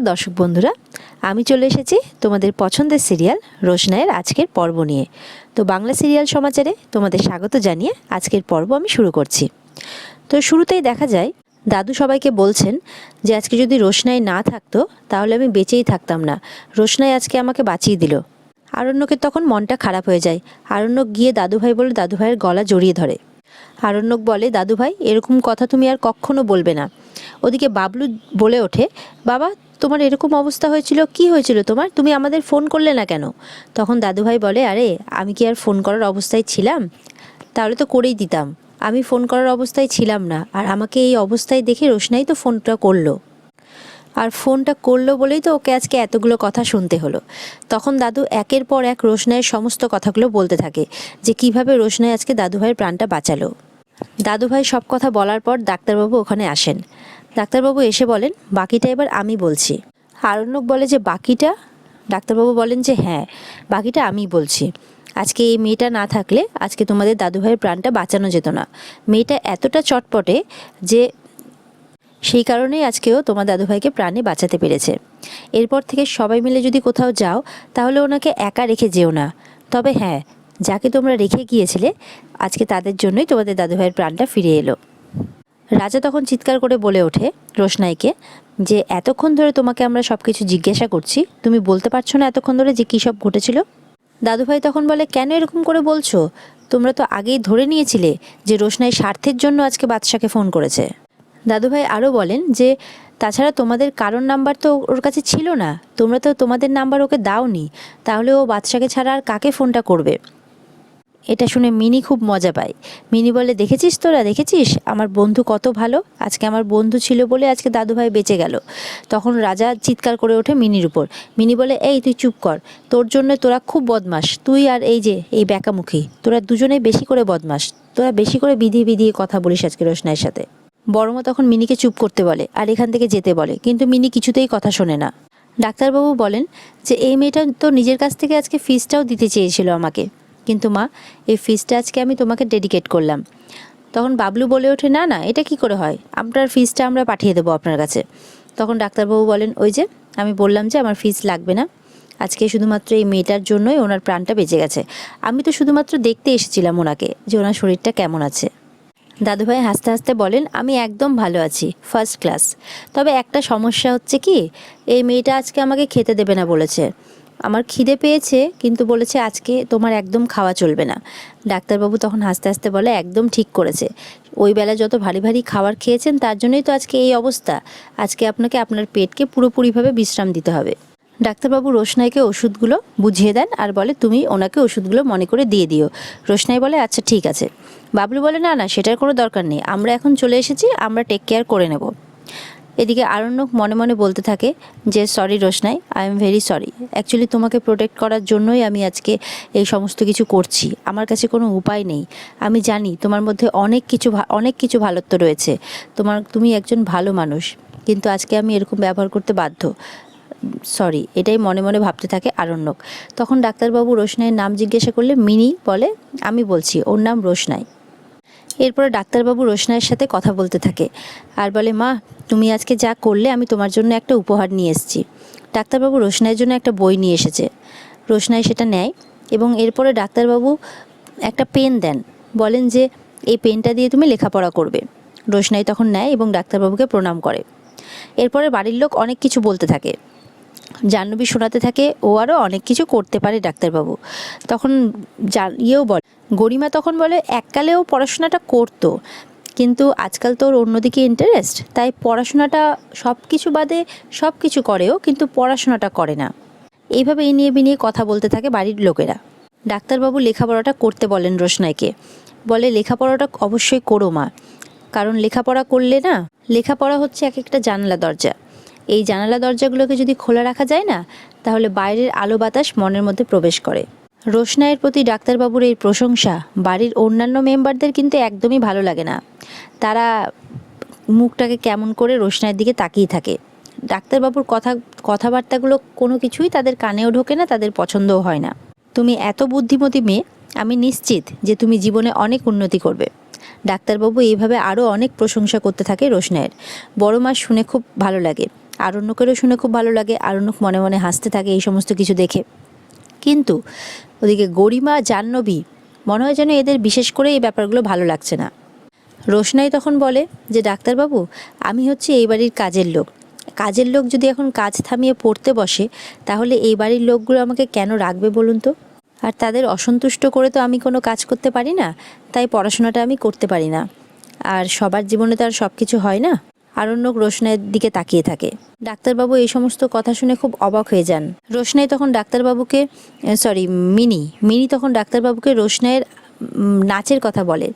নমস্কার দর্শক বন্ধুরা, আমি চলে এসেছি তোমাদের পছন্দের সিরিয়াল রোশনায়ের আজকের পর্ব নিয়ে। তো বাংলা সিরিয়াল সমাচারে তোমাদের স্বাগত জানিয়ে আজকের পর্ব আমি শুরু করছি। তো শুরুতেই দেখা যায়, দাদু সবাইকে বলছেন যে আজকে যদি রোশনাই না থাকতো, তাহলে আমি বেঁচেই থাকতাম না। রোশনাই আজকে আমাকে বাঁচিয়ে দিল। আরণ্যকের তখন মনটা খারাপ হয়ে যায়। আরণ্যক গিয়ে দাদুভাই বলে, দাদুভাইয়ের গলা জড়িয়ে ধরে। আরণ্যক বলে, দাদুভাই, এরকম কথা তুমি আর কখনো বলবে না। ওদিকে বাবলু বলে ওঠে, বাবা তোমার এরকম অবস্থা হয়েছিল? কি হয়েছিল তোমার? তুমি আমাদের ফোন করলে না কেন? তখন দাদুভাই বলে, আরে, আমি কি আর ফোন করার অবস্থায় ছিলাম? তাহলে তো করেই দিতাম। আমি ফোন করার অবস্থায় ছিলাম না। আর আমাকে এই অবস্থায় দেখে রোশনাই তো ফোনটা করল। আর ফোনটা করল বলেই তো ওকে আজকে এতগুলো কথা শুনতে হলো। তখন দাদু একের পর এক রোশনাইয়ের সমস্ত কথাগুলো বলতে থাকে যে কীভাবে রোশনাই আজকে দাদুভাইয়ের প্রাণটা বাঁচালো। দাদুভাই সব কথা বলার পর ডাক্তারবাবু ওখানে আসেন। ডাক্তারবাবু এসে বলেন, বাকিটা এবার আমি বলছি। আরণ্যক বলে, যে বাকিটা? ডাক্তারবাবু বলেন, যে হ্যাঁ বাকিটা আমি বলছি। আজকে এই মেয়েটা না থাকলে আজকে তোমাদের দাদুভাইয়ের প্রাণটা বাঁচানো যেত না। মেয়েটা এতটা চটপটে যে সেই কারণেই আজকেও তোমার দাদুভাইকে প্রাণে বাঁচাতে পেরেছে। এরপর থেকে সবাই মিলে যদি কোথাও যাও, তাহলে ওনাকে একা রেখে যেও না। তবে হ্যাঁ যাকে তোমরা রেখে গিয়েছিলে, আজকে তাদের জন্যই তোমাদের দাদুভাইয়ের প্রাণটা ফিরে এলো। রাজা তখন চিৎকার করে বলে ওঠে রোশনাইকে যে, এতক্ষণ ধরে তোমাকে আমরা সব কিছু জিজ্ঞাসা করছি, তুমি বলতে পারছ না এতক্ষণ ধরে যে কী সব ঘটেছিল? দাদুভাই তখন বলে, কেন এরকম করে বলছো? তোমরা তো আগেই ধরে নিয়েছিলে যে রোশনাই স্বার্থের জন্য আজকে বাদশাকে ফোন করেছে। দাদুভাই আরও বলেন যে, তাছাড়া তোমাদের কারোর নাম্বার তো ওর কাছে ছিল না, তোমরা তো তোমাদের নাম্বার ওকে দাওনি, তাহলে ও বাদশাকে ছাড়া আর কাকে ফোনটা করবে? এটা শুনে মিনি খুব মজা পায়। মিনি বলে, দেখেছিস তোরা? দেখেছিস? আমার বন্ধু কত ভালো। আজকে আমার বন্ধু ছিল বলে আজকে দাদুভাই বেঁচে গেল। তখন রাজা চিৎকার করে ওঠে মিনির উপর। মিনি বলে, এই, তুই চুপ কর। তোর জন্য তোরা খুব বদমাস তুই আর এই যে, এই ব্যাকামুখী, তোরা দুজনেই বেশি করে বদমাস তোরা বেশি করে বিধিয়ে বিধিয়ে কথা বলিস আজকে রোশনাইয়ের সাথে। বড়মা তখন মিনিকে চুপ করতে বলে আর এখান থেকে যেতে বলে, কিন্তু মিনি কিছুতেই কথা শোনে না। ডাক্তারবাবু বলেন যে, এই মেয়েটা তো নিজের কাছ থেকে আজকে ফিসটাও দিতে চেয়েছিল আমাকে। কিন্তু মা, এই ফিজটা আজকে আমি তোমাকে ডেডিকেট করলাম। তখন বাবলু বলে ওঠে, না না, এটা কি করে হয়? আপনার ফিজটা আমরা পাঠিয়ে দেবো আপনার কাছে। তখন ডাক্তারবাবু বলেন, ওই যে, আমি বললাম যে আমার ফিস লাগবে না। আজকে শুধুমাত্র এই মেয়েটার জন্যই ওনার প্রাণটা বেঁচে গেছে। আমি তো শুধুমাত্র দেখতে এসেছিলাম ওনাকে যে ওনার শরীরটা কেমন আছে। দাদুভাই হাসতে হাসতে বলেন, আমি একদম ভালো আছি ফার্স্ট ক্লাস তবে একটা সমস্যা হচ্ছে কি, এই মেয়েটা আজকে আমাকে খেতে দেবে না বলেছে। আমার খিদে পেয়েছে, কিন্তু বলেছে আজকে তোমার একদম খাওয়া চলবে না। ডাক্তারবাবু তখন হাসতে হাসতে বলে, একদম ঠিক করেছে। ওই বেলা যত ভারী ভারী খাবার খেয়েছেন, তার জন্যই তো আজকে এই অবস্থা। আজকে আপনাকে আপনার পেটকে পুরোপুরিভাবে বিশ্রাম দিতে হবে। ডাক্তারবাবু রোশনাইকে ওষুধগুলো বুঝিয়ে দেন আর বলে, তুমি ওনাকে ওষুধগুলো মনে করে দিয়ে দিও। রোশনাই বলে আচ্ছা ঠিক আছে। বাবলু বলে, না না, সেটার কোনো দরকার নেই। আমরা এখন চলে এসেছি, আমরা টেক কেয়ার করে নেব। এদিকে আরণ্যক মনে মনে বলতে থাকে যে sorry Roshnai I am very sorry actually তোমাকে প্রোটেক্ট করার জন্যই আমি আজকে এই সমস্ত কিছু করছি। আমার কাছে কোনো উপায় নেই। আমি জানি তোমার মধ্যে অনেক কিছু অনেক কিছু ভালোত্ব রয়েছে। তোমার, তুমি একজন ভালো মানুষ। কিন্তু আজকে আমি এরকম ব্যবহার করতে বাধ্য। সরি এটাই মনে মনে ভাবতে থাকে আরণ্যক। তখন ডাক্তারবাবু রোশনাইয়ের নাম জিজ্ঞাসা করলে, মিনি বলে, আমি বলছি, ওর নাম রোশনাই। এরপরে ডাক্তারবাবু রোশনাইয়ের সাথে কথা বলতে থাকে আর বলে, মা, তুমি আজকে যা করলে আমি তোমার জন্য একটা উপহার নিয়ে এসেছি। ডাক্তারবাবু রোশনাইয়ের জন্য একটা বই নিয়ে এসেছে। রোশনাই সেটা নেয় এবং এরপরে ডাক্তারবাবু একটা পেন দেন। বলেন যে, এই পেনটা দিয়ে তুমি লেখাপড়া করবে। রোশনাই তখন নেয় এবং ডাক্তারবাবুকে প্রণাম করে। এরপরে বাড়ির লোক অনেক কিছু বলতে থাকে। জাহ্নবী শোনাতে থাকে ও আরও অনেক কিছু করতে পারে ডাক্তারবাবু। তখন ইয়েও বলে গরিমা তখন বলে এককালেও পড়াশোনাটা করতো, কিন্তু আজকাল তো ওর অন্যদিকে ইন্টারেস্ট তাই পড়াশোনাটা সব কিছু বাদে সব কিছু করেও কিন্তু পড়াশোনাটা করে না। এইভাবে এই নিয়ে বিনিয়ে কথা বলতে থাকে বাড়ির লোকেরা। ডাক্তারবাবু লেখাপড়াটা করতে বলেন রোশনাইকে। বলে, লেখাপড়াটা অবশ্যই করো মা, কারণ লেখাপড়া করলে না, লেখাপড়া হচ্ছে এক একটা জানালা দরজা। এই জানালা দরজাগুলোকে যদি খোলা রাখা যায় না, তাহলে বাইরের আলো বাতাস মনের মধ্যে প্রবেশ করে। রোশনাইয়ের প্রতি ডাক্তারবাবুর এই প্রশংসা, বাড়ির অন্যান্য মেম্বারদের কিন্তু একদমই ভালো লাগে না। তারা মুখটাকে কেমন করে রোশনায়ের দিকে তাকিয়ে থাকে। ডাক্তারবাবুর কথা, কথাবার্তাগুলো কোনো কিছুই তাদের কানেও ঢোকে না, তাদের পছন্দও হয় না। তুমি এত বুদ্ধিমতী মেয়ে, আমি নিশ্চিত যে তুমি জীবনে অনেক উন্নতি করবে। ডাক্তারবাবু এইভাবে আরও অনেক প্রশংসা করতে থাকে রোশনায়ের বড় মাস শুনে খুব ভালো লাগে আরণ্যকেরও শুনে খুব ভালো লাগে আরণ্যক মনে মনে হাসতে থাকে এই সমস্ত কিছু দেখে। কিন্তু ওদিকে গরিমা, জাহ্নবী, মনে হয় যেন এদের বিশেষ করে এই ব্যাপারগুলো ভালো লাগছে না। রোশনাই তখন বলে যে, ডাক্তারবাবু, আমি হচ্ছে এই বাড়ির কাজের লোক। কাজের লোক যদি এখন কাজ থামিয়ে পড়তে বসে, তাহলে এই বাড়ির লোকগুলো আমাকে কেন রাখবে বলুন তো? আর তাদের অসন্তুষ্ট করে তো আমি কোনো কাজ করতে পারি না, তাই পড়াশোনাটা আমি করতে পারি না। আর সবার জীবনে তো আর সব কিছু হয় না? আরণ্যক রোশনাইয়ের দিকে তাকিয়ে থাকে। ডাক্তারবাবু এই সমস্ত কথা শুনে খুব অবাক হয়ে যান। রোশনাই তখন ডাক্তারবাবুকে সরি মিনি মিনি তখন ডাক্তারবাবুকে রোশনাইয়ের নাচের কথা বলে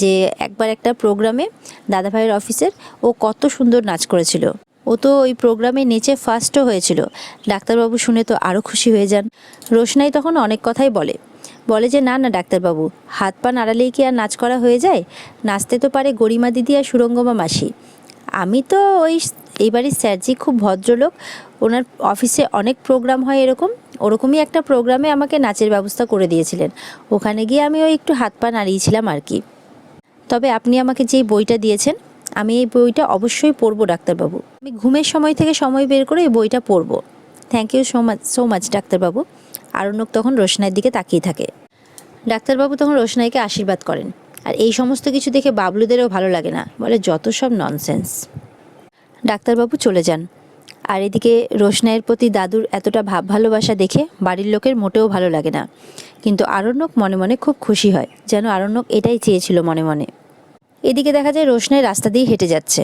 যে একবার একটা প্রোগ্রামে দাদাভাইয়ের অফিসের ও কত সুন্দর নাচ করেছিল। ও তো ওই প্রোগ্রামে নেচে ফার্স্টও হয়েছিল। ডাক্তারবাবু শুনে তো আরও খুশি হয়ে যান। রোশনাই তখন অনেক কথাই বলে। বলে যে, না না, ডাক্তারবাবু হাত পা নাড়ালেই কি আর নাচ করা হয়ে যায়? নাচতে তো পারে গরিমা দিদি আর সুরঙ্গমা মাসি। আমি তো ওই এই বাড়ির স্যারজি খুব ভদ্রলোক। ওনার অফিসে অনেক প্রোগ্রাম হয় এরকম। ওরকমই একটা প্রোগ্রামে আমাকে নাচের ব্যবস্থা করে দিয়েছিলেন। ওখানে গিয়ে আমি ওই একটু হাত পা নাড়িয়েছিলাম আর কি। তবে আপনি আমাকে যেই বইটা দিয়েছেন, আমি এই বইটা অবশ্যই পড়ব, ডাক্তারবাবু। আমি ঘুমের সময় থেকে সময় বের করে এই বইটা পড়ব। Thank you so much so much ডাক্তারবাবু। আরণ্যক তখন রোশনাইয়ের দিকে তাকিয়ে থাকে। ডাক্তারবাবু তখন রোশনাইকে আশীর্বাদ করেন। আর এই সমস্ত কিছু দেখে বাবলুদেরও ভালো লাগে না। বলে, যত সব ননসেন্স ডাক্তারবাবু চলে যান। আর এদিকে রোশনাইয়ের প্রতি দাদুর এতটা ভাব ভালোবাসা দেখে বাড়ির লোকের মোটেও ভালো লাগে না। কিন্তু আরণ্যক মনে মনে খুব খুশি হয়, যেন আরণ্যক এটাই চেয়েছিল মনে মনে। এদিকে দেখা যায় রোশনাই রাস্তা দিয়ে হেঁটে যাচ্ছে।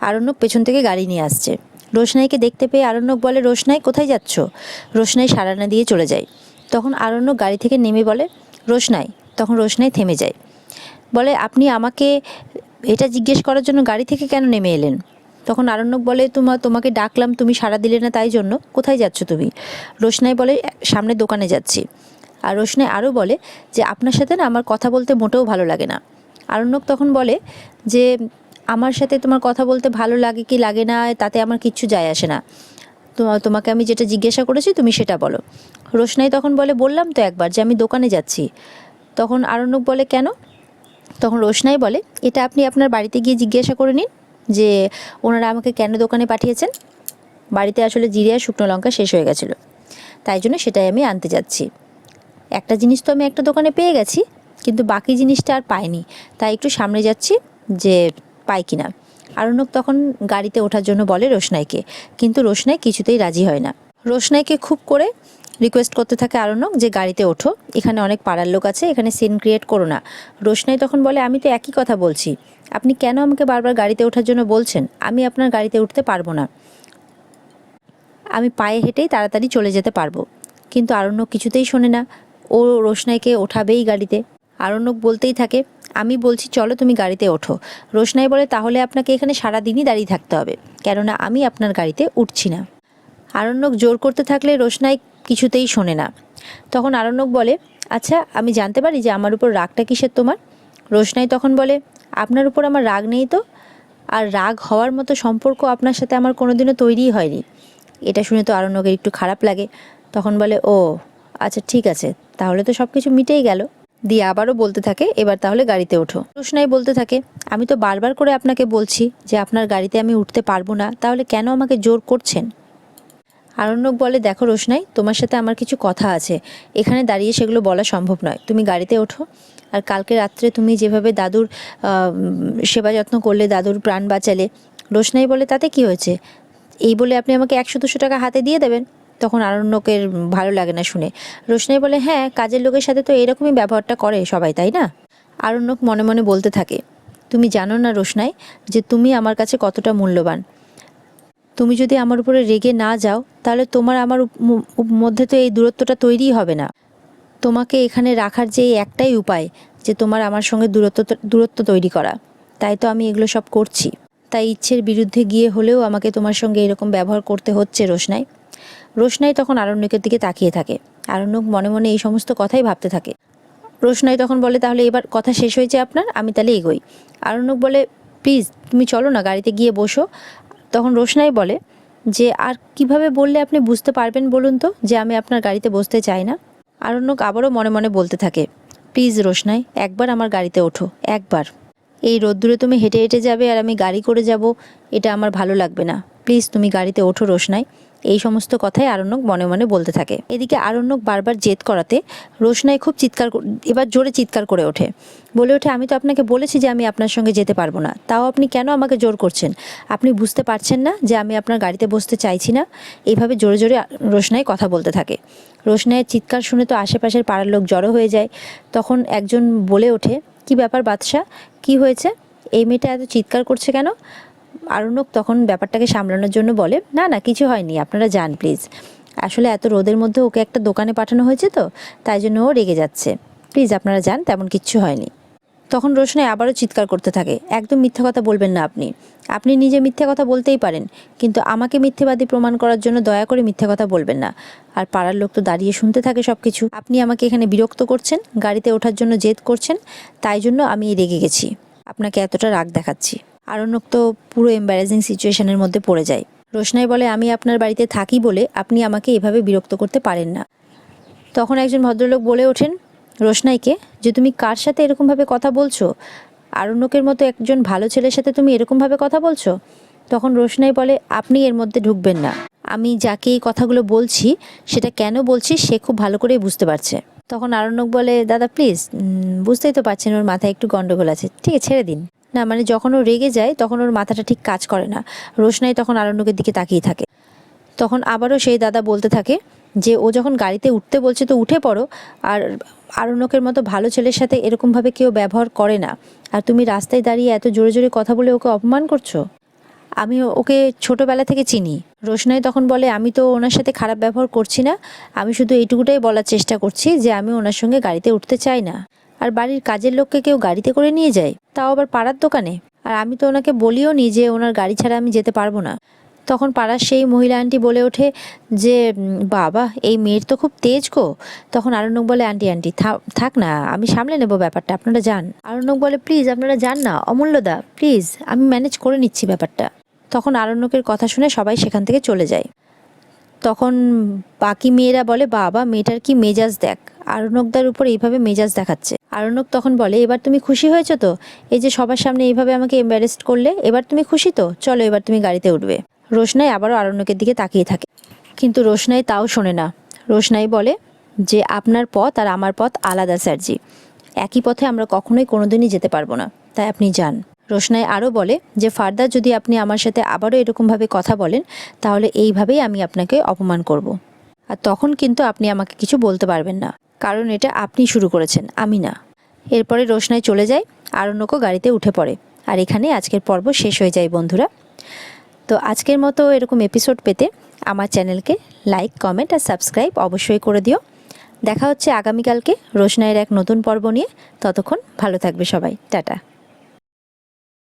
আরণ্যক পেছন থেকে গাড়ি নিয়ে আসছে। রোশনাইকে দেখতে পেয়ে আরণ্যক বলে, রোশনাই, কোথায় যাচ্ছ? রোশনাই সাড়া না দিয়ে চলে যায়। তখন আরণ্যক গাড়ি থেকে নেমে বলে, রোশনাই। তখন রোশনাই থেমে যায়। বলে, আপনি আমাকে এটা জিজ্ঞেস করার জন্য গাড়ি থেকে কেন নেমে এলেন? তখন আরণ্যক বলে, তোমা তোমাকে ডাকলাম, তুমি সাড়া দিলে না তাই জন্য। কোথায় যাচ্ছ তুমি? রোশনাই বলে, সামনে দোকানে যাচ্ছি। আর রোশনাই আরও বলে, যে আপনার সাথে না আমার কথা বলতে মোটেও ভালো লাগে না। আরণ্যক তখন বলে, যে আমার সাথে তোমার কথা বলতে ভালো লাগে কি লাগে না, তাতে আমার কিচ্ছু যায় আসে না। তোমা তোমাকে আমি যেটা জিজ্ঞাসা করেছি তুমি সেটা বলো। রোশনাই তখন বলে, বললাম তো একবার যে আমি দোকানে যাচ্ছি। তখন আরণ্যক বলে, কেন? তখন রোশনাই বলে, এটা আপনি আপনার বাড়িতে গিয়ে জিজ্ঞাসা করে নিন যে ওনারা আমাকে কেন দোকানে পাঠিয়েছেন। বাড়িতে আসলে জিরে আর শুকনো লঙ্কা শেষ হয়ে গেছিল। তাই জন্য সেটাই আমি আনতে যাচ্ছি। একটা জিনিস তো আমি একটা দোকানে পেয়ে গেছি, কিন্তু বাকি জিনিসটা আর পাইনি। তাই একটু সামনে যাচ্ছি যে পাই কিনা। আরণ্যক তখন গাড়িতে ওঠার জন্য বলে রোশনাইকে, কিন্তু রোশনাই কিছুতেই রাজি হয় না। রোশনাইকে খুব করে রিকোয়েস্ট করতে থাকে আরণ্যক যে গাড়িতে ওঠো। এখানে অনেক পাড়ার লোক আছে, এখানে সিন ক্রিয়েট করো না। রোশনাই তখন বলে, আমি তো একই কথা বলছি। আপনি কেন আমাকে বারবার গাড়িতে ওঠার জন্য বলছেন? আমি আপনার গাড়িতে উঠতে পারব না। আমি পায়ে হেঁটেই তাড়াতাড়ি চলে যেতে পারব। কিন্তু আরণ্যক কিছুতেই শোনে না। ও রোশনাইকে ওঠাবেই গাড়িতে। আরণ্যক বলতেই থাকে, আমি বলছি, চলো তুমি গাড়িতে ওঠো। রোশনাই বলে, তাহলে আপনাকে এখানে সারা দিনই দাঁড়িয়ে থাকতে হবে। কেননা আমি আপনার গাড়িতে উঠছি না। আরণ্যক জোর করতে থাকলে রোশনাই কিছুতেই শোনে না। তখন আরণ্যক বলে আচ্ছা আমি জানতে পারি যে আমার উপর রাগটা কিসের তোমার? রোশনাই তখন বলে, আপনার উপর আমার রাগ নেই তো? আর রাগ হওয়ার মতো সম্পর্ক আপনার সাথে আমার কোনোদিনও তৈরিই হয়নি এটা শুনে তো আরণ্যকের একটু খারাপ লাগে। তখন বলে, ও আচ্ছা ঠিক আছে। তাহলে তো সব কিছু মিটেই গেল। দিয়ে আবারও বলতে থাকে, এবার তাহলে গাড়িতে ওঠো রোশনাই বলতে থাকে, আমি তো বারবার করে আপনাকে বলছি যে আপনার গাড়িতে আমি উঠতে পারব না। তাহলে কেন আমাকে জোর করছেন? আরণ্যক বলে, দেখো রোশনাই, তোমার সাথে আমার কিছু কথা আছে। এখানে দাঁড়িয়ে সেগুলো বলা সম্ভব নয়। তুমি গাড়িতে ওঠো। আর কালকে রাত্রে তুমি যেভাবে দাদুর সেবা যত্ন করলে, দাদুর প্রাণ বাঁচালে, রোশনাই বলে, তাতে কি হয়েছে? এই বলে আপনি আমাকে একশো দুশো টাকা হাতে দিয়ে দেবেন? তখন আরণ্যকের ভালো লাগে না শুনে। রোশনাই বলে হ্যাঁ কাজের লোকের সাথে তো এরকমই ব্যবহারটা করে সবাই, তাই না? আরণ্যক মনে মনে বলতে থাকে, তুমি জানো না রোশনাই, যে তুমি আমার কাছে কতটা মূল্যবান। তুমি যদি আমার উপরে রেগে না যাও, তাহলে তোমার আমার মধ্যে তো এই দূরত্বটা তৈরিই হবে না। তোমাকে এখানে রাখার যে একটাই উপায়, যে তোমার আমার সঙ্গে দূরত্ব দূরত্ব তৈরি করা। তাই তো আমি এগুলো সব করছি। তাই ইচ্ছের বিরুদ্ধে গিয়ে হলেও আমাকে তোমার সঙ্গে এরকম ব্যবহার করতে হচ্ছে রোশনাই। রোশনাই তখন আরণ্যকের দিকে তাকিয়ে থাকে। আরণ্যক মনে মনে এই সমস্ত কথাই ভাবতে থাকে। রোশনাই তখন বলে, তাহলে এবার কথা শেষ হয়েছে আপনার, আমি তাহলে এগোই। আরণ্যক বলে, প্লিজ, তুমি চলো না, গাড়িতে গিয়ে বসো। তখন রোশনাই বলে যে, আর কীভাবে বললে আপনি বুঝতে পারবেন বলুন তো যে, আমি আপনার গাড়িতে বসতে চাই না? আরণ্যক আবারও মনে মনে বলতে থাকে, প্লিজ রোশনাই, একবার আমার গাড়িতে ওঠো, একবার। এই রোদ্দুরে তুমি হেঁটে হেঁটে যাবে আর আমি গাড়ি করে যাব, এটা আমার ভালো লাগবে না। প্লিজ তুমি গাড়িতে ওঠো রোশনাই। এই সমস্ত কথাই আরণ্যক মনে মনে বলতে থাকে। এদিকে আরণ্যক বারবার জেদ করাতে রোশনাই খুব চিৎকার এবার জোরে চিৎকার করে ওঠে। বলে ওঠে, আমি তো আপনাকে বলেছি যে আমি আপনার সঙ্গে যেতে পারব না। তাও আপনি কেন আমাকে জোর করছেন? আপনি বুঝতে পারছেন না যে আমি আপনার গাড়িতে বসতে চাইছি না? এইভাবে জোরে জোরে রোশনাই কথা বলতে থাকে। রোশনাইয়ের চিৎকার শুনে তো আশেপাশের পাড়ার লোক জড়ো হয়ে যায়। তখন একজন বলে ওঠে, কি ব্যাপার বাদশাহ? কি হয়েছে? এই মেয়েটা এত চিৎকার করছে কেন? আরণ্যক তখন ব্যাপারটাকে সামলানোর জন্য বলে, না না, কিছু হয়নি, আপনারা যান প্লিজ আসলে এত রোদের মধ্যে ওকে একটা দোকানে পাঠানো হয়েছে তো, তাই জন্য ও রেগে যাচ্ছে। প্লিজ আপনারা যান, তেমন কিচ্ছু হয়নি। তখন রোশনাই আবারও চিৎকার করতে থাকে। একদম মিথ্যা কথা বলবেন না আপনি। আপনি নিজে মিথ্যা কথা বলতেই পারেন, কিন্তু আমাকে মিথ্যেবাদী প্রমাণ করার জন্য দয়া করে মিথ্যা কথা বলবেন না। আর পাড়ার লোক তো দাঁড়িয়ে শুনতে থাকে সব কিছু আপনি আমাকে এখানে বিরক্ত করছেন, গাড়িতে ওঠার জন্য জেদ করছেন, তাই জন্য আমি রেগে গেছি। আপনাকে এতটা রাগ দেখাচ্ছি। আরণ্যক তো পুরো এম্বারেজিং সিচুয়েশনের মধ্যে পড়ে যায়। রোশনাই বলে, আমি আপনার বাড়িতে থাকি বলে আপনি আমাকে এভাবে বিরক্ত করতে পারেন না। তখন একজন ভদ্রলোক বলে ওঠেন, রোশনাইকে, যে তুমি কার সাথে এরকমভাবে কথা বলছো? আরণ্যকের মতো একজন ভালো ছেলের সাথে তুমি এরকমভাবে কথা বলছো? তখন রোশনাই বলে, আপনি এর মধ্যে ঢুকবেন না। আমি যাকে এই কথাগুলো বলছি, সেটা কেন বলছি, সে খুব ভালো করেই বুঝতে পারছে। তখন আরণ্যক বলে, দাদা প্লিজ বুঝতেই তো পারছেন, ওর মাথায় একটু গন্ডগোল আছে। ঠিক আছে, ছেড়ে দিন। না মানে যখন ও রেগে যায়, তখন ওর মাথাটা ঠিক কাজ করে না। রোশনাই তখন আরণ্যকের দিকে তাকিয়ে থাকে। তখন আবারও সেই দাদা বলতে থাকে যে, ও যখন গাড়িতে উঠতে বলছে, তো উঠে পড়ো। আর আরণ্যকের মতো ভালো ছেলের সাথে এরকমভাবে কেউ ব্যবহার করে না। আর তুমি রাস্তায় দাঁড়িয়ে এত জোরে জোরে কথা বলে ওকে অপমান করছ? আমি ওকে ছোটবেলা থেকে চিনি। রোশনাই তখন বলে, আমি তো ওনার সাথে খারাপ ব্যবহার করছি না। আমি শুধু এইটুকুটাই বলার চেষ্টা করছি যে, আমি ওনার সঙ্গে গাড়িতে উঠতে চাই না। আর বাড়ির কাজের লোককে কেউ গাড়িতে করে নিয়ে যায়? তাও আবার পাড়ার দোকানে? আর আমি তো ওনাকে বলিও নি যে ওনার গাড়ি ছাড়া আমি যেতে পারব না। তখন পাড়ার সেই মহিলা আন্টি বলে ওঠে যে, বাবা, এই মেয়ের তো খুব তেজ গো। তখন আরণ্যক বলে, আন্টি আন্টি থাক না, আমি সামলে নেব ব্যাপারটা, আপনারা যান। আরণ্যক বলে, প্লিজ, আপনারা যান না অমূল্যদা প্লিজ, আমি ম্যানেজ করে নিচ্ছি ব্যাপারটা। তখন আরণ্যকের কথা শুনে সবাই সেখান থেকে চলে যায়। তখন বাকি মেয়েরা বলে, বাবা, মেয়েটার কি মেজাজ দেখ? আরণ্যকদার উপর এইভাবে মেজাজ দেখাচ্ছে। আরণ্যক তখন বলে, এবার তুমি খুশি হয়েছো তো? এই যে সবার সামনে এইভাবে আমাকে এম্বারেস্ট করলে, এবার তুমি খুশি তো? চলো এবার তুমি গাড়িতে উঠবে। রোশনাই আবারও আরণ্যকের দিকে তাকিয়ে থাকে। কিন্তু রোশনাই তাও শোনে না। রোশনাই বলে, যে আপনার পথ আর আমার পথ আলাদা, স্যারজি। একই পথে আমরা কখনোই কোনোদিনই যেতে পারব না। তাই আপনি যান। রোশনাই আরও বলে, যে ফার্দার যদি আপনি আমার সাথে আবারও এরকমভাবে কথা বলেন, তাহলে এইভাবেই আমি আপনাকে অপমান করব। আর তখন কিন্তু আপনি আমাকে কিছু বলতে পারবেন না। কারণ এটা আপনি শুরু করেছেন, আমি না। এরপরে রোশনাই চলে যায়, আরণ্যকও গাড়িতে উঠে পড়ে। আর এখানে আজকের পর্ব শেষ হয়ে যায় বন্ধুরা। তো আজকের মতো এরকম এপিসোড পেতে আমার চ্যানেলকে লাইক কমেন্ট আর সাবস্ক্রাইব অবশ্যই করে দিও। দেখা হচ্ছে আগামীকালকে রোশনাইয়ের এক নতুন পর্ব নিয়ে। ততক্ষণ ভালো থাকবে সবাই। টাটা।